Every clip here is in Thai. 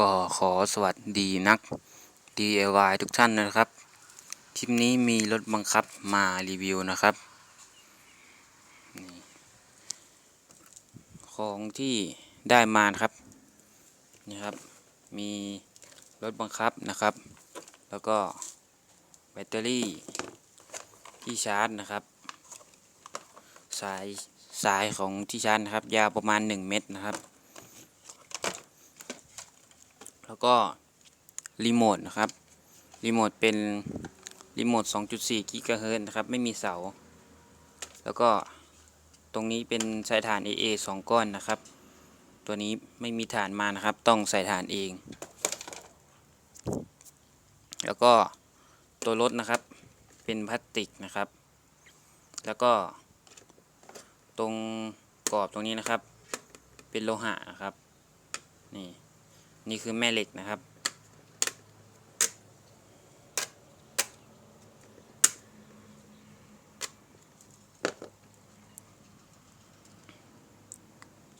ก็ขอสวัสดีนัก DIY ทุกท่านนะครับ คลิปนี้มีรถบังคับมารีวิวนะครับ ของที่ได้มานะครับนี่ครับ มีรถบังคับนะครับ แล้วก็แบตเตอรี่ที่ชาร์จนะครับ สายสายของที่ชาร์จนะครับ ยาวประมาณ 1 เมตรนะครับ แล้วก็รีโมทนะครับ รีโมทเป็นรีโมท 2.4 กิกะเฮิรตซ์นะครับ ไม่มีเสา แล้วก็ตรงนี้เป็นสายฐาน AA 2 ก้อนนะครับ ตัวนี้ไม่มีฐานมานะครับ ต้องใส่ฐานเอง แล้วก็ตัวรถนะครับ เป็นพลาสติกนะครับ แล้วก็ ตรงกรอบตรงนี้นะครับ เป็นโลหะนะครับ นี่ นี่คือแม่เหล็กนะครับ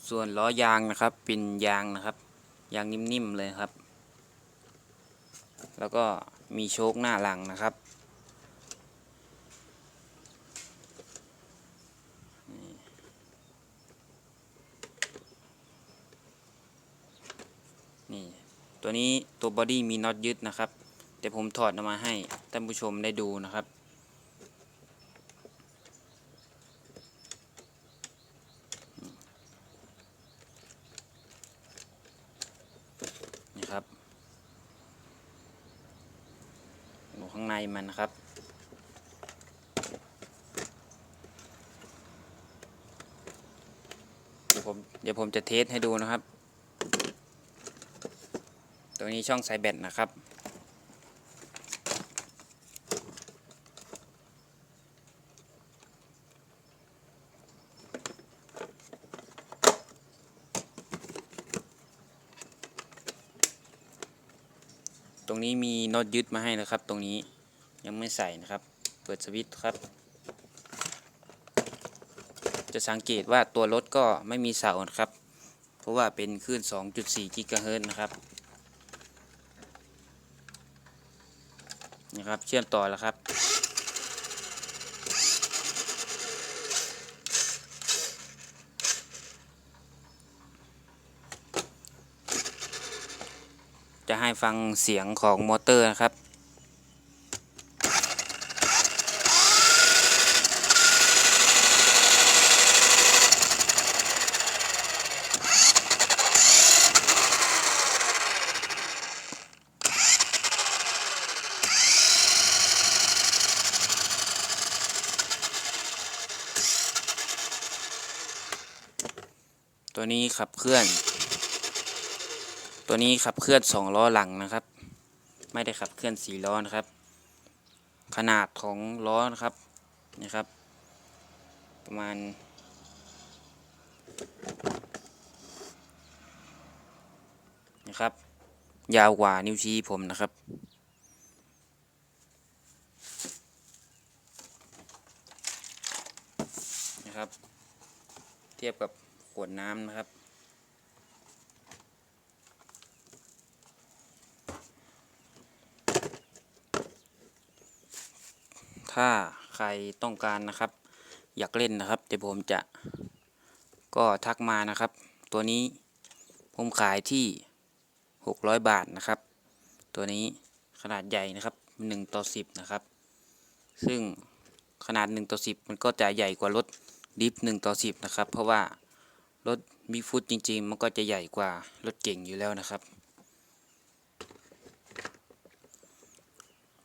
ส่วนล้อยางนะครับเป็นยางนะครับ ยางนิ่มๆเลยครับ แล้วก็มีโชคหน้าหลังนะครับ นี่ ตัวนี้ตัวบอดี้มีน็อตยึดนะครับเดี๋ยวผมถอดออกมาให้ท่านผู้ชมได้ดูนะครับ นี่ครับอยู่ข้างในมันนะครับเดี๋ยวผมเดี๋ยวผมจะเทสให้ดูนะครับ ตัวนี้ช่องสายแบตนะครับ ตรงนี้มีน็อตยึดมาให้นะครับ ตรงนี้ยังไม่ใส่นะครับ เปิดสวิตช์ครับ จะสังเกตว่าตัวรถก็ไม่มีเสาครับ เพราะว่าเป็นคลื่น 2.4 กิกะเฮิรตซ์นะครับ นะครับ เชื่อมต่อแล้วครับ จะให้ฟังเสียงของมอเตอร์นะครับ ตัวนี้ขับเคลื่อน ตัวนี้ขับเคลื่อนสองล้อหลังนะครับ ไม่ได้ขับเคลื่อนสี่ล้อนะครับ ขนาดของล้อนะครับนะครับ ประมาณนะครับ ยาวกว่านิ้วชี้ผมนะครับนะครับ เทียบกับ ขวดน้ำนะครับ ถ้าใครต้องการนะครับ อยากเล่นนะครับเดี๋ยวผมจะก็ทักมานะครับ ตัวนี้ผมขายที่ 600 บาทนะครับ ตัวนี้ขนาดใหญ่นะครับ 1 ต่อ 10 นะครับ ซึ่งขนาด 1 ต่อ 10 มันก็จะใหญ่กว่ารถดิฟ1ต่อ 10 นะครับ เพราะว่า รถมีฟุตจริงๆ มันก็จะใหญ่กว่ารถเก่งอยู่แล้วนะครับ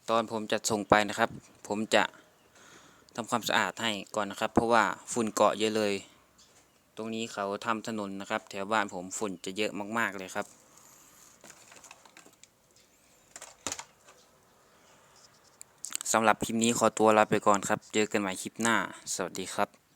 ตอนผมจัดส่งไปนะครับ ผมจะทำความสะอาดให้ก่อนนะครับ เพราะว่าฝุ่นเกาะเยอะเลย ตรงนี้เขาทำถนนนะครับ แถวบ้านผมฝุ่นจะเยอะมากๆเลยครับสำหรับคลิปนี้ขอตัวลาไปก่อนครับ เจอกันใหม่คลิปหน้า สวัสดีครับ